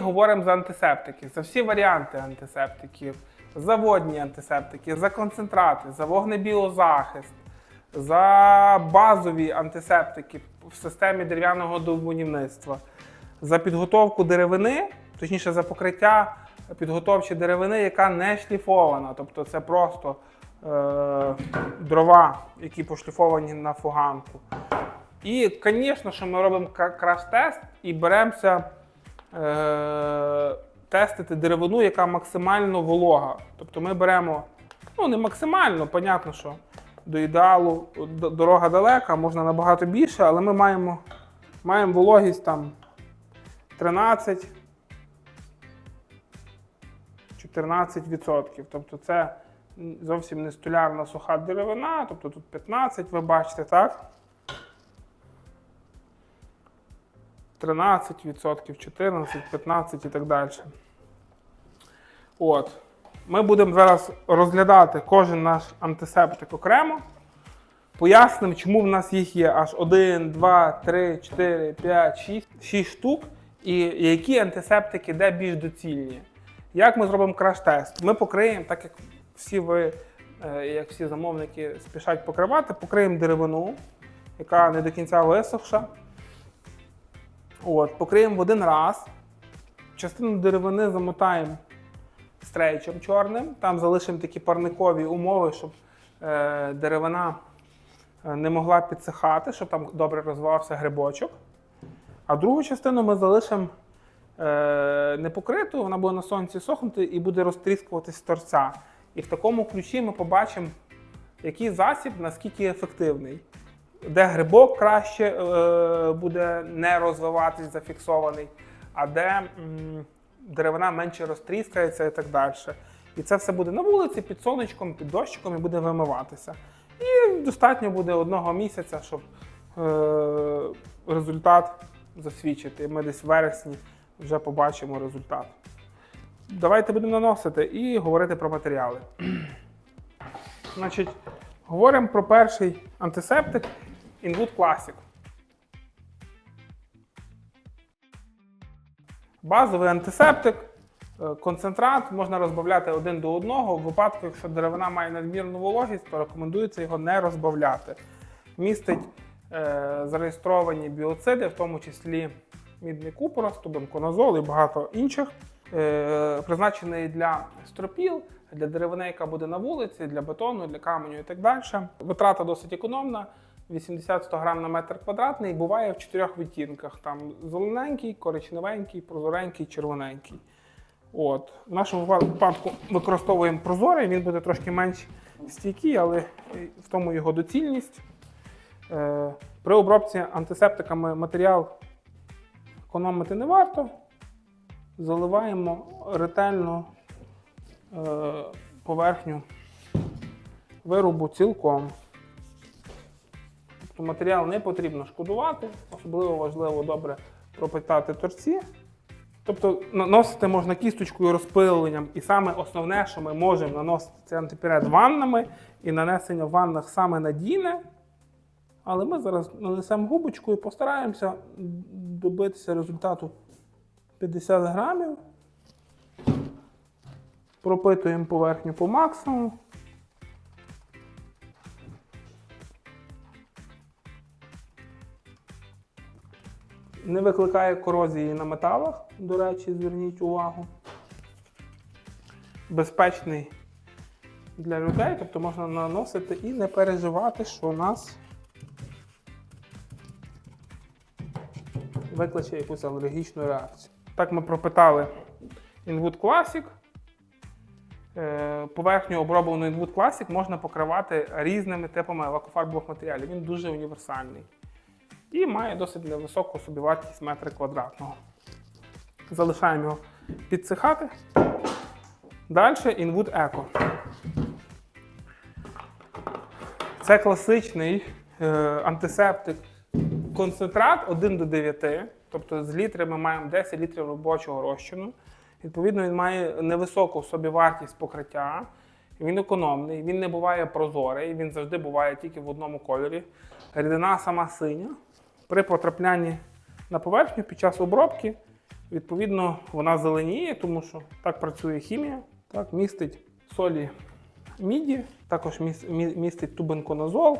говоримо за антисептики, за всі варіанти антисептиків, заводні антисептики, за концентрати, за вогнебіозахист, за базові антисептики в системі дерев'яного будівництва, за підготовку деревини, точніше за покриття підготовчі деревини, яка не шліфована. Тобто це просто е, дрова, які пошліфовані на фуганку. І, звісно, що ми робимо краш-тест і беремося е, тестити деревину, яка максимально волога. Тобто ми беремо, ну не максимально, понятно, що до ідеалу дорога далека, можна набагато більше, але ми маємо, маємо вологість там 13. 14%. Тобто це зовсім не столярна суха деревина, тобто тут 15, ви бачите, так? 13%, 14, 15 і так далі. От. Ми будемо зараз розглядати кожен наш антисептик окремо. Пояснимо, чому в нас їх є аж 1, 2, 3, 4, 5, 6, 6 штук, і які антисептики де більш доцільні. Як ми зробимо краш-тест? Ми покриємо, так як всі ви, е, як всі замовники спішать покривати, покриємо деревину, яка не до кінця висохша. От, покриємо в один раз. Частину деревини замотаємо стрейчем чорним. Там залишимо такі парникові умови, щоб е, деревина е, не могла підсихати, щоб там добре розвивався грибочок. А другу частину ми залишимо е, непокриту, вона буде на сонці сохнути і буде розтріскуватись з торця. І в такому ключі ми побачимо, який засіб наскільки ефективний. Де грибок краще е, буде не розвиватись, зафіксований, а де м, деревина менше розтріскається і так далі. І це все буде на вулиці, під сонечком, під дощиком і буде вимиватися. І достатньо буде одного місяця, щоб е, результат засвідчити. Ми десь в вересні вже побачимо результат. Давайте будемо наносити і говорити про матеріали. Значить, говоримо про перший антисептик Inwood Classic. Базовий антисептик, е, концентрат можна розбавляти один до одного. В випадку, якщо деревина має надмірну вологість, то рекомендується його не розбавляти. Містить е, зареєстровані біоциди, в тому числі мідний купорос, тубенконазол і багато інших. Е, призначений для стропіл, для деревини, яка буде на вулиці, для бетону, для каменю і так далі. Витрата досить економна. 80-100 грам на метр квадратний буває в чотирьох відтінках: там зелененький, коричневенький, прозоренький, червоненький. От. В нашому випадку використовуємо прозорий, він буде трошки менш стійкий, але в тому його доцільність. Е, При обробці антисептиками матеріал економити не варто. Заливаємо ретельно е, поверхню виробу цілком. Тобто матеріал не потрібно шкодувати, особливо важливо добре пропитати торці. Тобто наносити можна кісточкою розпиленням, і саме основне, що ми можемо наносити це антипірет ваннами, і нанесення в ваннах саме надійне. Але ми зараз нанесемо губочку і постараємося добитися результату 50 грамів. Пропитуємо поверхню по максимуму. Не викликає корозії на металах, до речі, зверніть увагу. Безпечний для людей, тобто можна наносити і не переживати, що у нас викличе якусь алергічну реакцію. Так ми пропитали Inwood Classic. Е, Поверхню оброблену Inwood Classic можна покривати різними типами лакофарбових матеріалів. Він дуже універсальний і має досить невисоку собівартість метра квадратного. Залишаємо його підсихати. Далі Inwood Eco. Це класичний е, антисептик концентрат 1 до 9. Тобто з літри ми маємо 10 літрів робочого розчину. Відповідно, він має невисоку собівартість покриття. Він економний, він не буває прозорий, він завжди буває тільки в одному кольорі. Рідина сама синя. При потраплянні на поверхню під час обробки Відповідно, вона зеленіє, тому що так працює хімія. Так, містить солі міді, також містить тубенконазол,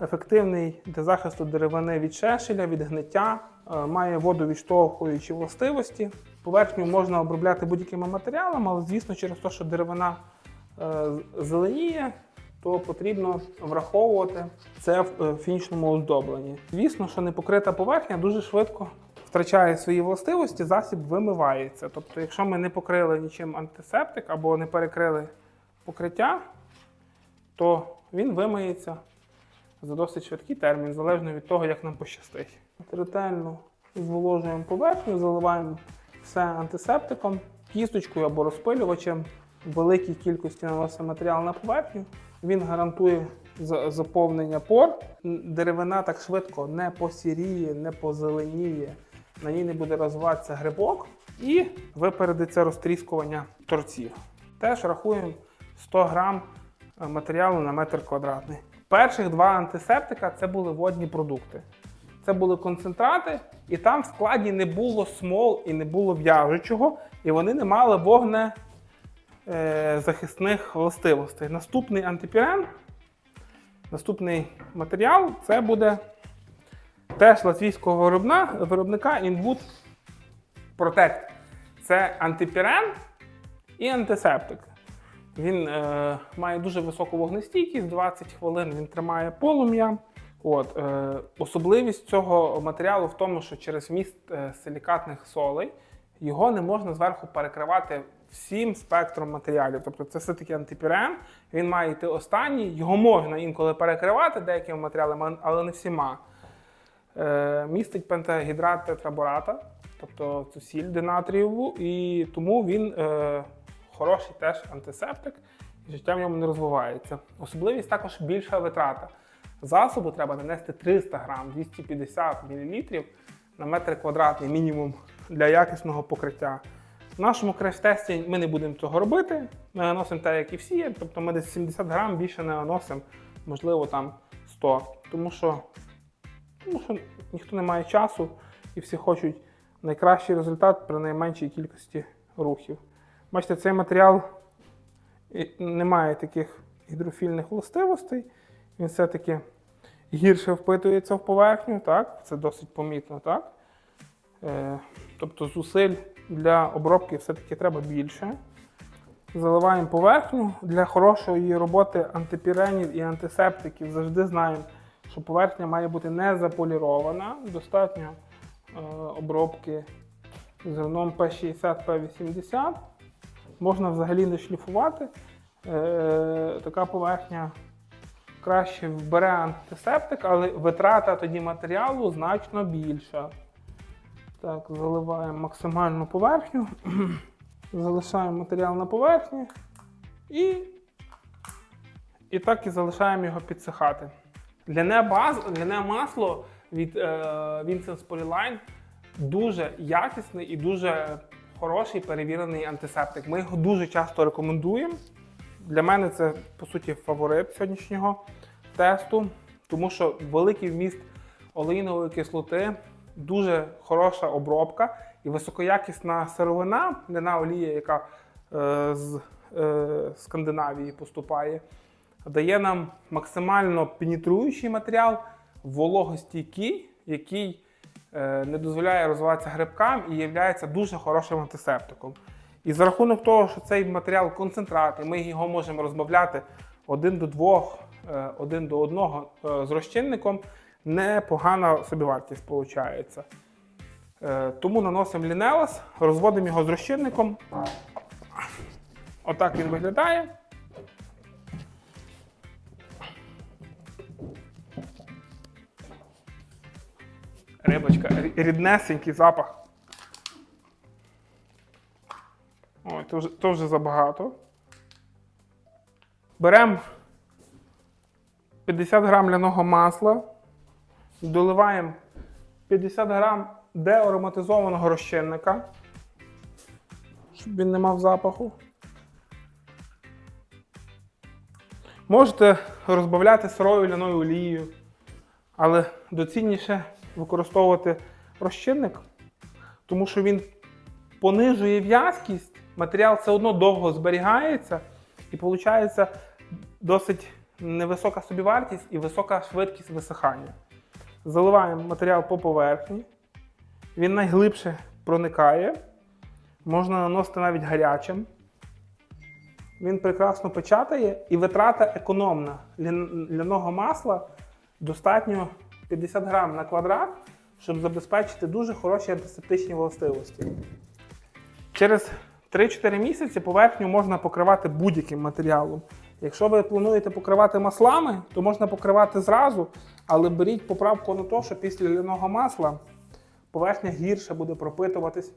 ефективний для захисту деревини від шешеля, від гниття, е, має водовідштовхуючі властивості. Поверхню можна обробляти будь-якими матеріалами, але звісно, через те, що деревина зеленіє, то потрібно враховувати це в е, фінішному оздобленні. Звісно, що непокрита поверхня дуже швидко втрачає свої властивості, засіб вимивається. Тобто, якщо ми не покрили нічим антисептик або не перекрили покриття, то він вимиється за досить швидкий термін, залежно від того, як нам пощастить. Ретельно зволожуємо поверхню, заливаємо все антисептиком, кісточкою або розпилювачем. Великій кількості наносимо матеріал на поверхню. Він гарантує заповнення пор. Деревина так швидко не посіріє, не позеленіє, на ній не буде розвиватися грибок і випередиться розтріскування торців. Теж рахуємо 100 грам е, матеріалу на метр квадратний. Перших два антисептика це були водні продукти. Це були концентрати, і там в складі не було смол і не було в'яжучого, і вони не мали вогне захисних властивостей. Наступний антипірен, наступний матеріал це буде теж латвійського виробна, виробника Inwood Protect. Це антипірен і антисептик. Він е, має дуже високу вогнестійкість, 20 хвилин він тримає полум'я. От, е, особливість цього матеріалу в тому, що через вміст е, силікатних солей його не можна зверху перекривати всім спектром матеріалів. Тобто це все-таки антипірен, він має йти останній, його можна інколи перекривати деякими матеріалами, але не всіма. Е, містить пентагідрат тетрабората, тобто цю сіль динатрієву, і тому він е, хороший теж антисептик, і життя в ньому не розвивається. Особливість також більша витрата. Засобу треба нанести 300 грам, 250 мл на метр квадратний мінімум для якісного покриття. В нашому креш-тесті ми не будемо цього робити. Ми наносимо те, як і всі, тобто ми десь 70 грам більше не наносимо, можливо, там 100. Тому що тому що ніхто не має часу і всі хочуть найкращий результат при найменшій кількості рухів. Бачите, цей матеріал не має таких гідрофільних властивостей, він все-таки гірше впитується в поверхню, так? це досить помітно. Так? Е, тобто зусиль для обробки все-таки треба більше. Заливаємо поверхню. Для хорошої роботи антипіренів і антисептиків завжди знаємо, що поверхня має бути не заполірована, достатньо е, обробки зерном P60, P80. Можна взагалі не шліфувати. Е, така поверхня краще вбере антисептик, але витрата тоді матеріалу значно більша. Так, заливаємо максимальну поверхню, залишаємо матеріал на поверхні і, і так і залишаємо його підсихати. Ляне, баз, ляне масло від е, Vincent's Polyline дуже якісний і дуже хороший перевірений антисептик. Ми його дуже часто рекомендуємо. Для мене це по суті фаворит сьогоднішнього тесту, тому що великий вміст олеїнової кислоти, дуже хороша обробка і високоякісна сировина, ляна олія, яка е, з е, Скандинавії поступає, дає нам максимально пенетруючий матеріал, вологостійкий, який е, не дозволяє розвиватися грибкам і є дуже хорошим антисептиком. І за рахунок того, що цей матеріал концентрат, і ми його можемо розбавляти один до двох, е, один до одного е, з розчинником, непогана собівартість виходить. Е, Тому наносимо лінеос, розводимо його з розчинником. Отак він виглядає. Рибочка, ріднесенький запах. Ой, то вже, то вже забагато. Беремо 50 грам ляного масла, доливаємо 50 грам деароматизованого розчинника, щоб він не мав запаху. Можете розбавляти сирою ляною олією, але доцільніше використовувати розчинник, тому що він понижує в'язкість, матеріал все одно довго зберігається, і виходить досить невисока собівартість і висока швидкість висихання. Заливаємо матеріал по поверхні, він найглибше проникає, можна наносити навіть гарячим. Він прекрасно печатає і витрата економна. Лян- Ляного масла достатньо 50 грам на квадрат, щоб забезпечити дуже хороші антисептичні властивості. Через 3-4 місяці поверхню можна покривати будь-яким матеріалом. Якщо ви плануєте покривати маслами, то можна покривати зразу, але беріть поправку на те, що після ляного масла поверхня гірше буде пропитуватись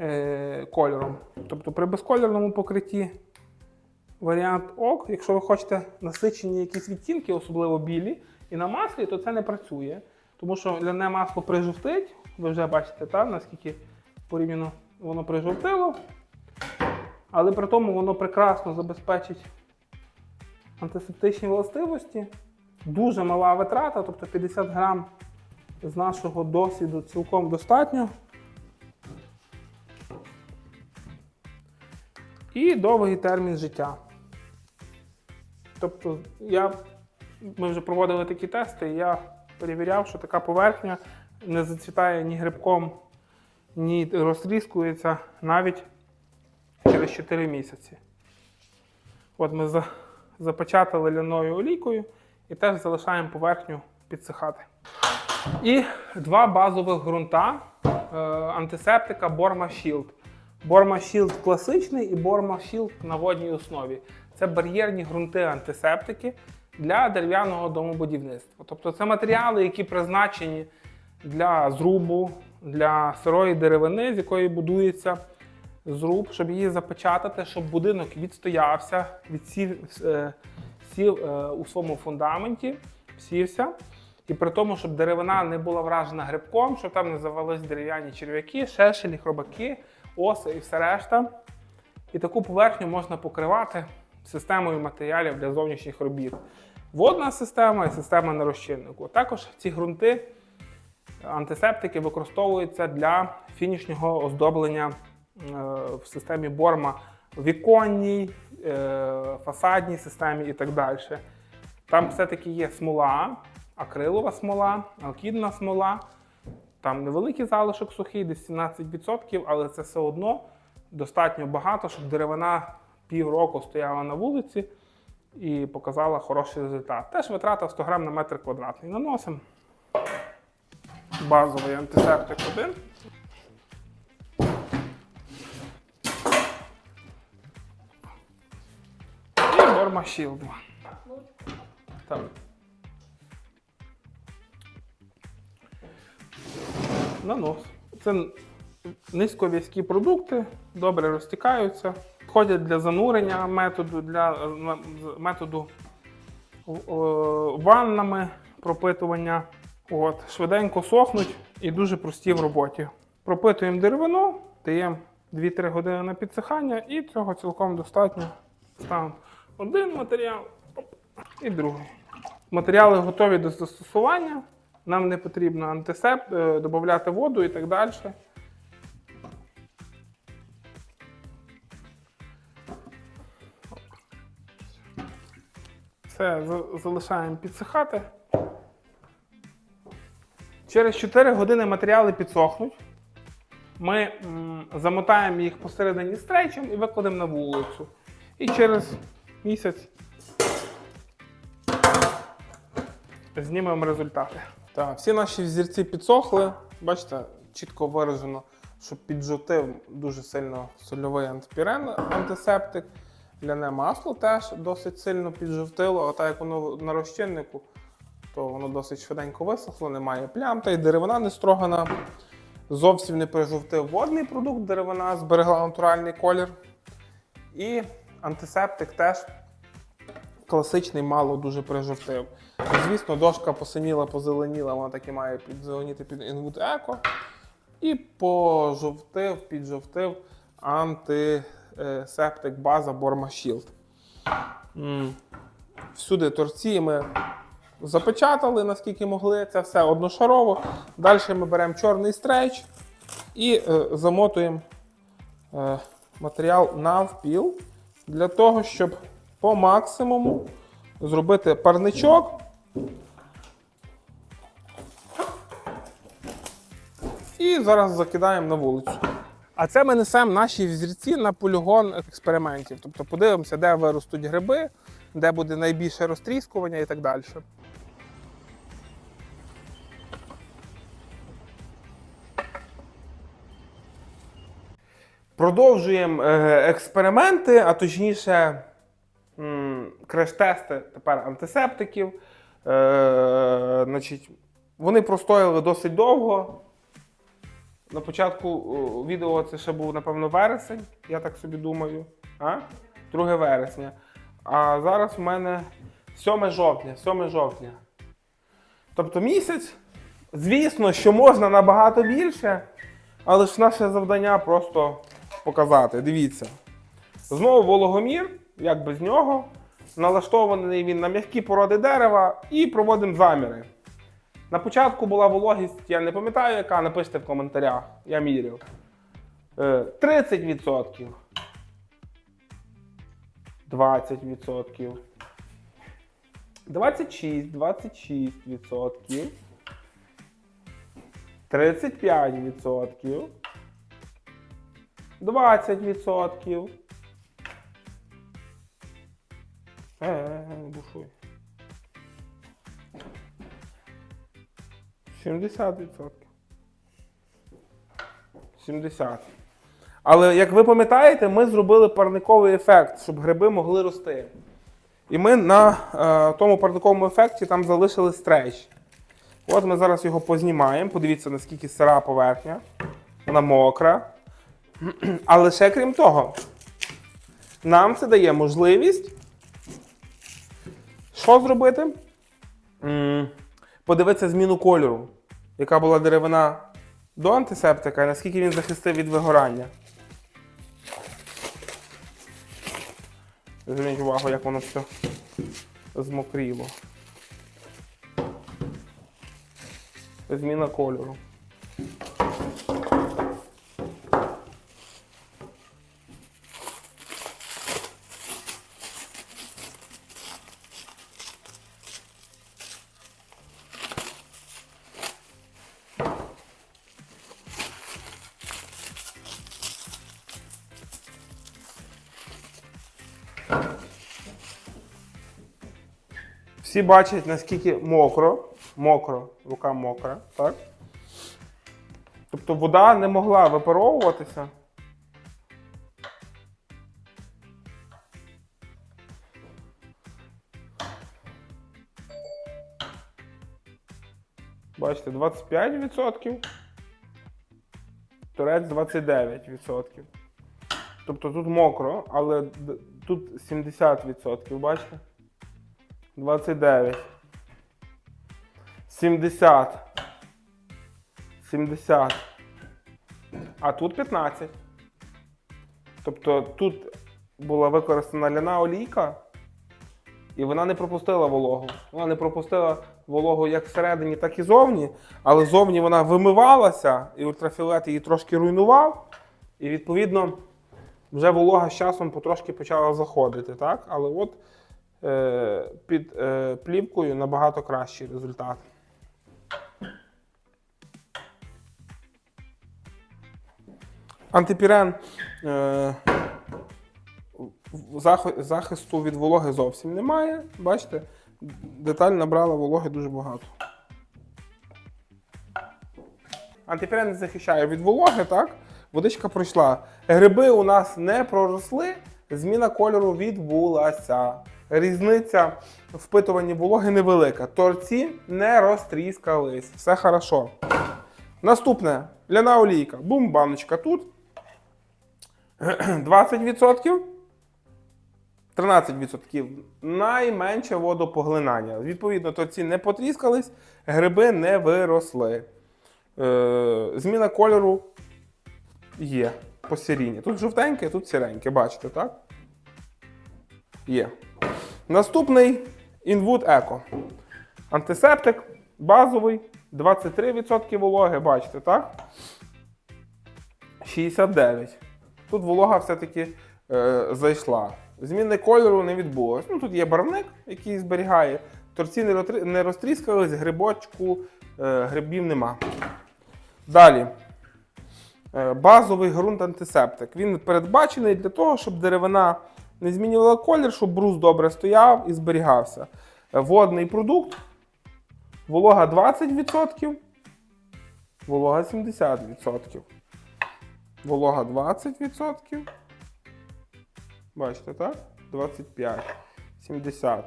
е, кольором. Тобто при безкольорному покритті варіант ок. Якщо ви хочете насичені якісь відтінки, особливо білі, і на маслі, то це не працює. Тому що ляне масло прижовтить, ви вже бачите, та, наскільки порівняно воно прижовтило. Але при тому воно прекрасно забезпечить антисептичні властивості. Дуже мала витрата, тобто 50 грам з нашого досвіду цілком достатньо. І довгий термін життя. Тобто, я, ми вже проводили такі тести, і я перевіряв, що така поверхня не зацвітає ні грибком, ні розтріскується навіть через 4 місяці. От ми за, запечатали ляною олійкою і теж залишаємо поверхню підсихати. І два базових ґрунта е, антисептика Borma Shield. Borma Shield класичний і Borma Shield на водній основі. Це бар'єрні ґрунти антисептики для дерев'яного домобудівництва. Тобто це матеріали, які призначені для зрубу, для сирої деревини, з якої будується зруб, щоб її запечатати, щоб будинок відстоявся, відсів, е, сів е, у своєму фундаменті, сівся. І при тому, щоб деревина не була вражена грибком, щоб там не завелись дерев'яні черв'яки, шешелі, хробаки, оси і все решта. І таку поверхню можна покривати системою матеріалів для зовнішніх робіт. Водна система і система на розчиннику. Також ці ґрунти, антисептики використовуються для фінішнього оздоблення в системі борма віконній, е, фасадній системі і так далі. Там все-таки є смола, акрилова смола, алкідна смола. Там невеликий залишок сухий, десь 17%, але це все одно достатньо багато, щоб деревина півроку стояла на вулиці і показала хороший результат. Теж витрата 100 грам на метр квадратний. Наносимо базовий антисептик 1. Тема Shield. Так. Нанос. Ну, ну. Це низьков'язкі продукти, добре розтікаються, Ходять для занурення методу, для методу ваннами пропитування. От, Швиденько сохнуть і дуже прості в роботі. Пропитуємо деревину, даємо 2-3 години на підсихання і цього цілком достатньо. Ставимо один матеріал і другий. Матеріали готові до застосування. Нам не потрібно антисеп, е, додати воду і так далі. Все, залишаємо підсихати. Через 4 години матеріали підсохнуть. Ми замотаємо їх посередині стрейчем і викладемо на вулицю. І через місяць знімемо результати. Так, всі наші взірці підсохли. Бачите, чітко виражено, що піджотив дуже сильно сольовий антипірен, антисептик. Ляне масло теж досить сильно піджовтило, а так як воно на розчиннику, то воно досить швиденько висохло, немає плям, та й деревина не строгана. Зовсім не прижовтив водний продукт, деревина зберегла натуральний колір. І антисептик теж класичний мало дуже прижовтив. Звісно, дошка посиніла, позеленіла, вона так і має підзеленіти під Inwood Eco. І пожовтив, піджовтив антисептик база Borma Shield. Всюди торці ми запечатали, наскільки могли. Це все одношарово. Далі ми беремо чорний стрейч, І е, замотуємо е, матеріал навпіл для того, щоб по максимуму зробити парничок. І зараз закидаємо на вулицю. А це ми несемо наші взірці на полігон експериментів. Тобто подивимося, де виростуть гриби, де буде найбільше розтріскування і так далі. Продовжуємо е, експерименти, а точніше креш-тести тепер антисептиків. Е, значить, вони простояли досить довго. На початку відео це ще був, напевно, вересень, я так собі думаю. А? 2 вересня. А зараз в мене 7 жовтня. 7 жовтня. Тобто місяць. Звісно, що можна набагато більше, але ж наше завдання просто показати. Дивіться. Знову вологомір, як без нього. Налаштований він на м'які породи дерева і проводимо заміри. На початку була вологість, я не пам'ятаю, яка, напишіть в коментарях, я міряв. Е, 30%. 20%. 26, 26%. 35%. 20%. Е, е, е, бушуй. 70%. 70. Але як ви пам'ятаєте, ми зробили парниковий ефект, щоб гриби могли рости. І ми на е, тому парниковому ефекті там залишили стрейч. От ми зараз його познімаємо. Подивіться, наскільки сира поверхня. Вона мокра. Але ще крім того, нам це дає можливість. Що зробити? Подивитися зміну кольору, яка була деревина до антисептика, і наскільки він захистив від вигорання. Зверніть увагу, як воно все змокріло. Зміна кольору. Всі бачать, наскільки мокро, мокро, рука мокра, так? Тобто вода не могла випаровуватися. Бачите, 25%. Торець 29%. Тобто тут мокро, але тут 70%, бачите? 29. 70. 70. А тут 15. Тобто тут була використана ляна олійка, і вона не пропустила вологу. Вона не пропустила вологу як всередині, так і зовні. Але зовні вона вимивалася, і ультрафіолет її трошки руйнував. І відповідно вже волога з часом потрошки почала заходити. Так? Але от під е, плівкою набагато кращий результат. Антипірен е, захисту від вологи зовсім немає. Бачите, деталь набрала вологи дуже багато. Антипірен захищає від вологи, так? Водичка пройшла. Гриби у нас не проросли, зміна кольору відбулася. Різниця в впитуванні вологи невелика. Торці не розтріскались. Все хорошо. Наступне ляна олійка. Бум, баночка тут. 20%. 13% найменше водопоглинання. Відповідно, торці не потріскались, гриби не виросли. Е, зміна кольору є по сиріні. Тут жовтеньке, тут сіреньке, бачите, так? Є. Наступний Inwood Eco. Антисептик базовий, 23% вологи, бачите, так? 69%. Тут волога все-таки е, зайшла. Зміни кольору не відбулось. Ну, тут є барвник, який зберігає. Торці не розтріскались, грибочку, е, грибів нема. Далі. Е, Базовий ґрунт антисептик. Він передбачений для того, щоб деревина не змінювала колір, щоб брус добре стояв і зберігався. Е, Водний продукт. Волога 20%, волога 70%. Волога 20%. Бачите, так? 25, 70.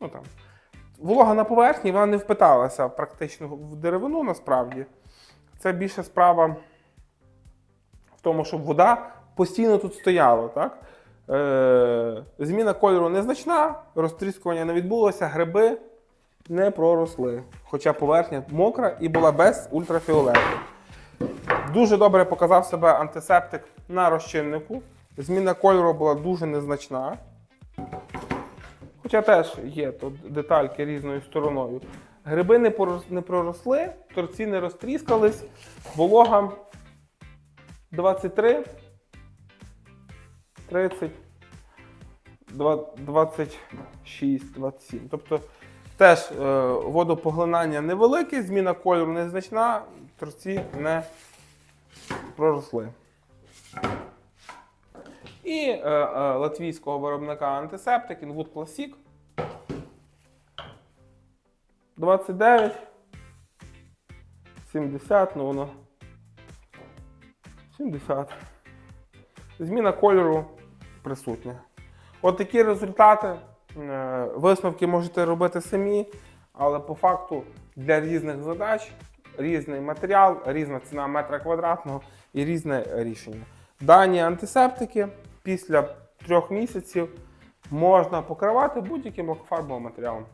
Ну там. Волога на поверхні, вона не впиталася практично в деревину насправді. Це більше справа в тому, щоб вода постійно тут стояла. Так? Е, зміна кольору незначна, розтріскування не відбулося, гриби не проросли. Хоча поверхня мокра і була без ультрафіолету. Дуже добре показав себе антисептик на розчиннику. Зміна кольору була дуже незначна. Хоча теж є тут детальки різною стороною. Гриби не, проросли, торці не розтріскались, волога 23, 30, 26, 27. Тобто теж е, водопоглинання невелике, зміна кольору незначна, торці не проросли. І е, е, латвійського виробника антисептик Inwood Classic. 29. 70, ну воно. 70. Зміна кольору присутня. От такі результати. Е, Висновки можете робити самі, але по факту для різних задач різний матеріал, різна ціна метра квадратного і різне рішення. Дані антисептики після трьох місяців можна покривати будь-яким лакофарбовим матеріалом.